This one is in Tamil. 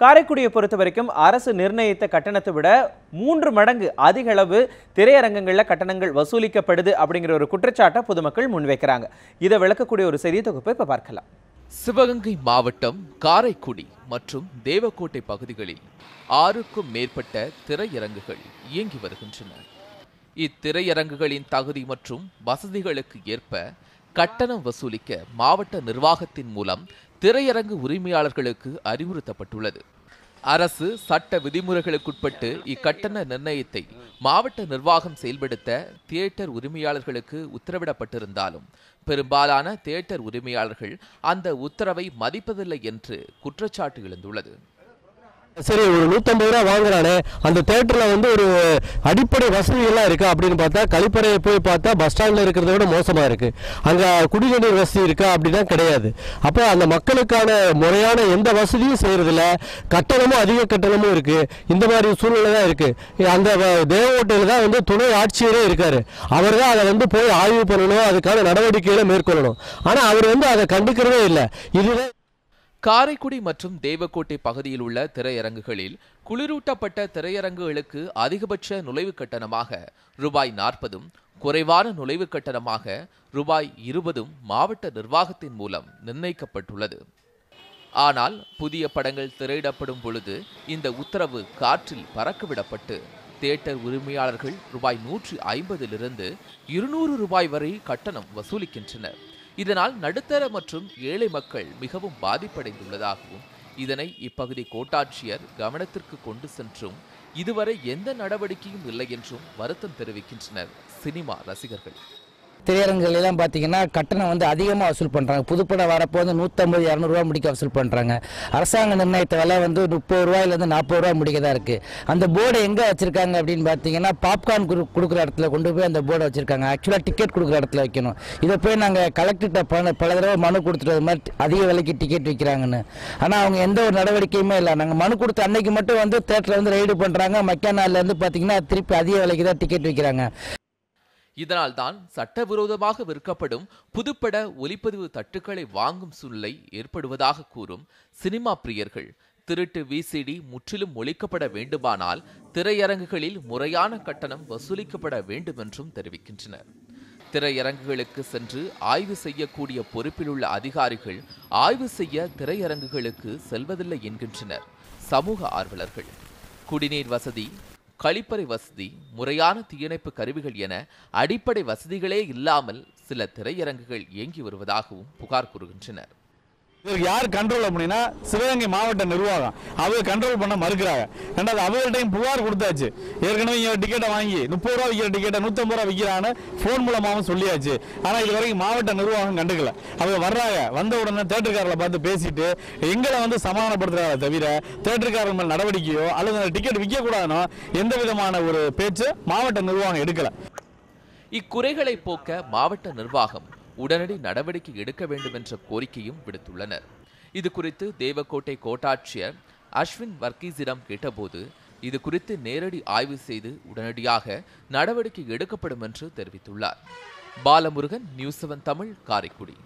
காரைக்குடியை பொறுத்த வரைக்கும் அரசு நிர்ணயித்த கட்டணத்தை விட மூன்று மடங்கு அதிக அளவு திரையரங்கங்களில் கட்டணங்கள் வசூலிக்கப்படுது அப்படிங்கிற ஒரு குற்றச்சாட்டை பொதுமக்கள் முன்வைக்கிறாங்க. இதை விளக்கக்கூடிய ஒரு செய்தி தொகுப்பை இப்போ பார்க்கலாம். சிவகங்கை மாவட்டம் காரைக்குடி மற்றும் தேவக்கோட்டை பகுதிகளில் ஆறுக்கும் மேற்பட்ட திரையரங்குகள் இயங்கி வருகின்றன. இத்திரையரங்குகளின் தகுதி மற்றும் வசதிகளுக்கு ஏற்ப கட்டணம் வசூலிக்க மாவட்ட நிர்வாகத்தின் மூலம் திரையரங்கு உரிமையாளர்களுக்கு அறிவுறுத்தப்பட்டுள்ளது. அரசு சட்ட விதிமுறைகளுக்குட்பட்டு இக்கட்டண நிர்ணயத்தை மாவட்ட நிர்வாகம் செயல்படுத்த தியேட்டர் உரிமையாளர்களுக்கு உத்தரவிடப்பட்டிருந்தாலும் பெரும்பாலான தியேட்டர் உரிமையாளர்கள் அந்த உத்தரவை மதிப்பதில்லை என்று குற்றச்சாட்டு எழுந்துள்ளது. சரி ஒரு நூற்றம்பது ரூபா வாங்குறானே அந்த தேட்டரில் வந்து ஒரு அடிப்படை வசதிகள்லாம் இருக்கா அப்படின்னு பார்த்தா கழிப்பறையை போய் பார்த்தா பஸ் ஸ்டாண்டில் இருக்கிறத விட மோசமாக இருக்குது அங்கே குடிநீர் வசதி இருக்கா அப்படின்னா கிடையாது. அப்போ அந்த மக்களுக்கான முறையான எந்த வசதியும் செய்கிறதில்ல கட்டணமும் அதிக கட்டணமும் இருக்குது இந்த மாதிரி சூழ்நிலை தான் இருக்குது அந்த தேவ ஹோட்டலில் தான் வந்து துணை ஆட்சியரே இருக்கார். அவர் தான் அதை வந்து போய் ஆய்வு பண்ணணும் அதுக்கான நடவடிக்கைகளை மேற்கொள்ளணும். ஆனால் அவர் வந்து அதை கண்டுக்கிறதே இல்லை. இதுதான் காரைக்குடி மற்றும் தேவக்கோட்டை பகுதியில் உள்ள திரையரங்குகளில் குளிரூட்டப்பட்ட திரையரங்குகளுக்கு அதிகபட்ச நுழைவு கட்டணமாக ரூபாய் நாற்பதும் குறைவான நுழைவு கட்டணமாக ரூபாய் இருபதும் மாவட்ட நிர்வாகத்தின் மூலம் நிர்ணயிக்கப்பட்டுள்ளது. ஆனால் புதிய படங்கள் திரையிடப்படும் பொழுது இந்த உத்தரவு காற்றில் பறக்கவிடப்பட்டு தியேட்டர் உரிமையாளர்கள் ரூபாய் நூற்றி ஐம்பதிலிருந்து இருநூறு ரூபாய் வரை கட்டணம் வசூலிக்கின்றனர். இதனால் நடுத்தர மற்றும் ஏழை மக்கள் மிகவும் பாதிப்படைந்துள்ளதாகவும் இதனை இப்பகுதி கோட்டாட்சியர் கவனத்திற்கு கொண்டு சென்றும் இதுவரை எந்த நடவடிக்கையும் இல்லை என்றும் வருத்தம் தெரிவிக்கின்றனர் சினிமா ரசிகர்கள். திரையரங்குகள் எல்லாம் பார்த்தீங்கன்னா கட்டணம் வந்து அதிகமாக வசூல் பண்ணுறாங்க புதுப்படம் வரப்போ வந்து நூற்றம்பது இரநூறுவா முடிக்க வசூல் பண்ணுறாங்க அரசாங்க நிர்ணயித்த விலை வந்து முப்பது ரூபாயிலேருந்து நாற்பது ரூபா முடிக்க தான் இருக்குது அந்த போர்டை எங்கே வச்சுருக்காங்க அப்படின்னு பார்த்தீங்கன்னா பாப்கார்ன் குடு கொடுக்குற இடத்துல கொண்டு போய் அந்த போர்டை வச்சுருக்காங்க. ஆக்சுவலாக டிக்கெட் கொடுக்குற இடத்துல வைக்கணும். இதை போய் நாங்கள் கலெக்டர்கிட்ட பல பல தடவை மனு கொடுத்துட்டு அது மாதிரி அதிக விலைக்கு டிக்கெட் விற்கிறாங்கன்னு ஆனால் அவங்க எந்த ஒரு நடவடிக்கையுமே இல்லை. நாங்கள் மனு கொடுத்த அன்னைக்கு மட்டும் வந்து தேட்டரில் வந்து ரைடு பண்ணுறாங்க மக்கானாலேருந்து பார்த்தீங்கன்னா திருப்பி அதிக விலைக்கு தான் டிக்கெட் விற்கிறாங்க இதனால்தான் சட்டவிரோதமாக விற்கப்படும் புதுப்பட ஒலிப்பதிவு தட்டுக்களை வாங்கும் சூழ்நிலை ஏற்படுவதாக கூறும் சினிமா பிரியர்கள். திருட்டு விசிடி முற்றிலும் ஒழிக்கப்பட வேண்டுமானால் திரையரங்குகளில் முறையான கட்டணம் வசூலிக்கப்பட வேண்டும் என்றும் தெரிவிக்கின்றனர். திரையரங்குகளுக்கு சென்று ஆய்வு செய்யக்கூடிய பொறுப்பிலுள்ள அதிகாரிகள் ஆய்வு செய்ய திரையரங்குகளுக்கு செல்வதில்லை என்கின்றனர். சமூக ஆர்வலர்கள். குடிநீர் வசதி கழிப்பறை வசதி முறையான தீயணைப்பு கருவிகள் என அடிப்படை வசதிகளே இல்லாமல் சில திரையரங்குகள் இயங்கி வருவதாகவும் புகார் கூறுகின்றனர். இதற்கு யார் கண்ட்ரோல் அப்படின்னா சிவகங்கை மாவட்ட நிர்வாகம். அவங்க கண்ட்ரோல் பண்ண மறுக்கிறாங்க. ரெண்டாவது அவங்கள்ட்டையும் புகார் கொடுத்தாச்சு. ஏற்கனவே இங்கே டிக்கெட்டை வாங்கி முப்பது ரூபா விற்கிற டிக்கெட்டை நூற்றம்பது ரூபா விற்கிறான்னு ஃபோன் மூலமாகவும் சொல்லியாச்சு. ஆனால் இது வரைக்கும் மாவட்ட நிர்வாகம் கண்டுக்கல. அவங்க வர்றாங்க. வந்த உடனே தேட்டருக்காரில் பார்த்து பேசிட்டு எங்களை வந்து சமாதானப்படுத்துறாங்க தவிர தேட்டருக்காரர் மேல் நடவடிக்கையோ அல்லது அந்த டிக்கெட் விற்கக்கூடாதுனோ எந்த விதமான ஒரு பேச்சு மாவட்ட நிர்வாகம் எடுக்கல. இக்குறைகளை போக்க மாவட்ட நிர்வாகம் உடனடி நடவடிக்கை எடுக்க வேண்டும் என்ற கோரிக்கையும் விடுத்துள்ளனர். இது குறித்து தேவக்கோட்டை கோட்டாட்சியர் அஸ்வின் வர்கீஸிடம் கேட்டபோது இது குறித்து நேரடி ஆய்வு செய்து உடனடியாக நடவடிக்கை எடுக்கப்படும் என்று தெரிவித்துள்ளார். Balamurugan news seven Tamil Karaikudi.